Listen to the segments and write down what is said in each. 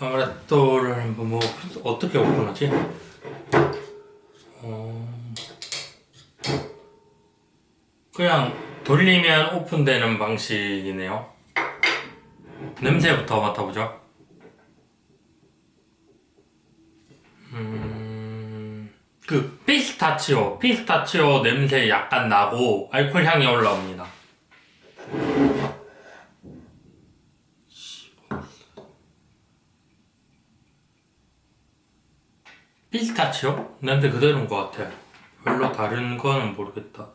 아무래도를 한번 뭐 어떻게 오픈하지? 어... 그냥 돌리면 오픈되는 방식이네요. 냄새부터 맡아보죠. 음, 그 피스타치오, 피스타치오 냄새 약간 나고 알코올 향이 올라옵니다. 피스타치오? 냄새 그대로인 것 같아. 별로 다른 거는 모르겠다.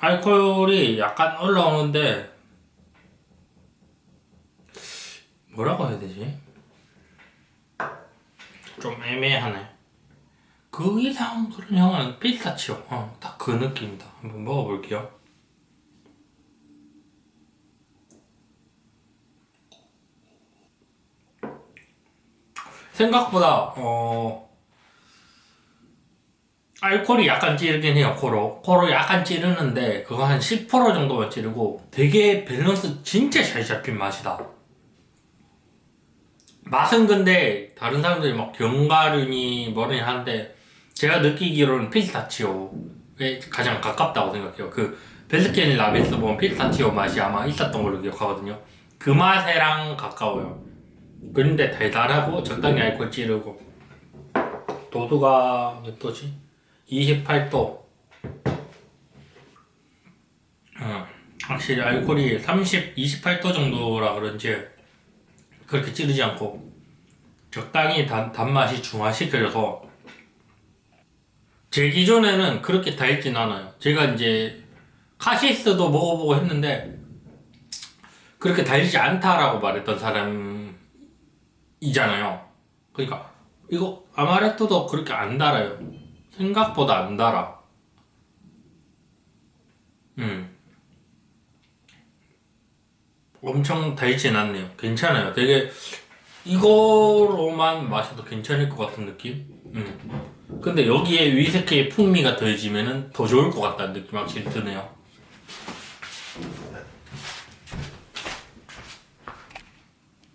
알코올이 약간 올라오는데 뭐라고 해야 되지? 좀 애매하네. 그 이상 그런 향은 피스타치오. 어, 딱 그 느낌이다. 한번 먹어볼게요. 생각보다 어. 알코올이 약간 찌르긴 해요 코로. 코로 약간 찌르는데 그거 한 10% 정도만 찌르고 되게 밸런스 진짜 잘 잡힌 맛이다. 맛은 근데 다른 사람들이 막 견과류니 뭐니 하는데 제가 느끼기로는 피스타치오에 가장 가깝다고 생각해요. 그 베스킨 라빈스 보면 피스타치오 맛이 아마 있었던 걸로 기억하거든요. 그 맛에랑 가까워요 그런데 달달하고 적당히 알코올 찌르고. 도수가 몇 도지? 28도. 어, 확실히 알코올이 30, 28도 정도라 그런지 그렇게 찌르지 않고 적당히 단, 단맛이 중화시켜져서 제 기존에는 그렇게 달진 않아요. 제가 이제 카시스도 먹어보고 했는데 그렇게 달지 않다라고 말했던 사람 이잖아요. 그러니까 이거 아마레토도 그렇게 안 달아요. 생각보다 안 달아. 음. 엄청 달진 않네요. 괜찮아요. 되게 이거로만 마셔도 괜찮을 것 같은 느낌? 음. 근데 여기에 위스키의 풍미가 더해지면은 더 좋을 것 같다는 느낌 확실히 드네요.